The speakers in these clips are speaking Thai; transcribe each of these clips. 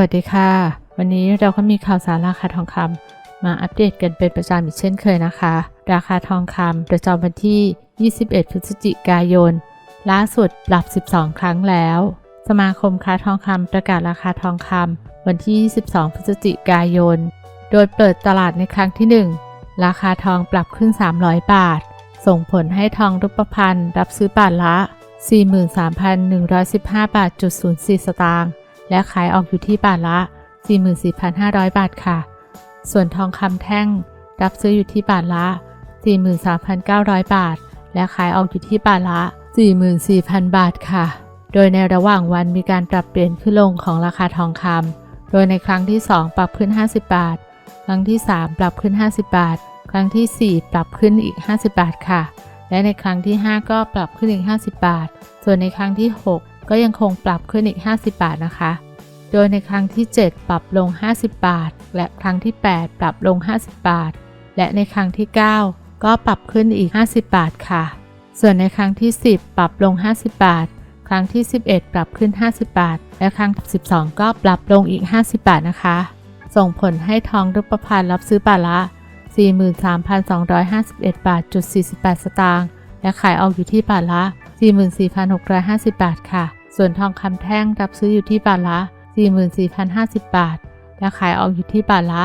วัสดีค่ะ วันนี้เราก็มีข่าวสารราคาทองคำมาอัปเดตกันเป็นประจำอีกเช่นเคยนะคะ ราคาทองคำประจำวันที่ 21 พฤศจิกายน ล่าสุดปรับ 12 ครั้งแล้ว สมาคมค้าทองคำประกาศราคาทองคำวันที่ 22 พฤศจิกายน โดยเปิดตลาดในครั้งที่ 1 ราคาทองปรับขึ้น 300 บาท ส่งผลให้ทองรูปพรรณรับซื้อบาทละ 43,115 บาทจุด04 สตางค์ และขายออกอยู่ที่บาทละ 44,500 บาทค่ะ ส่วนทองคำแท่งรับซื้ออยู่ที่บาทละ 43,900 บาท และขายออกอยู่ที่บาทละ 44,000 บาทค่ะ โดยในระหว่างวันมีการปรับเปลี่ยนขึ้นลงของราคาทองคำ โดยในครั้งที่ 2 ปรับขึ้น 50 บาท ครั้งที่ 3 ปรับขึ้น 50 บาท ครั้งที่ 4 ปรับขึ้นอีก 50 บาทค่ะ และในครั้งที่ 5 ก็ปรับขึ้นอีก 50 บาท ส่วนในครั้งที่ 6 ก็ยังคงปรับขึ้นอีก 50 บาทนะคะ โดยในครั้งที่ 7 ปรับลง 50 บาท และครั้งที่ 8 ปรับลง 50 บาท และในครั้งที่ 9 ก็ปรับขึ้นอีก 50 บาทค่ะ ส่วนในครั้งที่ 10 ปรับลง 50 บาท ครั้งที่ 11 ปรับขึ้น 50 บาท และครั้งที่12 ก็ปรับลงอีก 50 บาทนะคะ ส่งผลให้ทองรูปพรรณรับซื้อบาทละ 43,251 บาทจุด48 สตางค์และขายออกอยู่ที่บาทละ 44,650 บาทค่ะ ส่วนทองคำแท่งรับซื้ออยู่ที่บาทละ 44,050 บาท และขายออกอยู่ที่บาทละ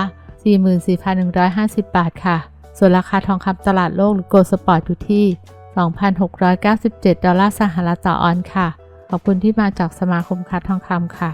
44,150 บาทค่ะ ส่วนราคาทองคำตลาดโลกหรือโกลสปอร์ตอยู่ที่ 2,697 ดอลลาร์สหรัฐต่อออนซ์ค่ะ ขอบคุณที่มาจากสมาคมค้าทองคำค่ะ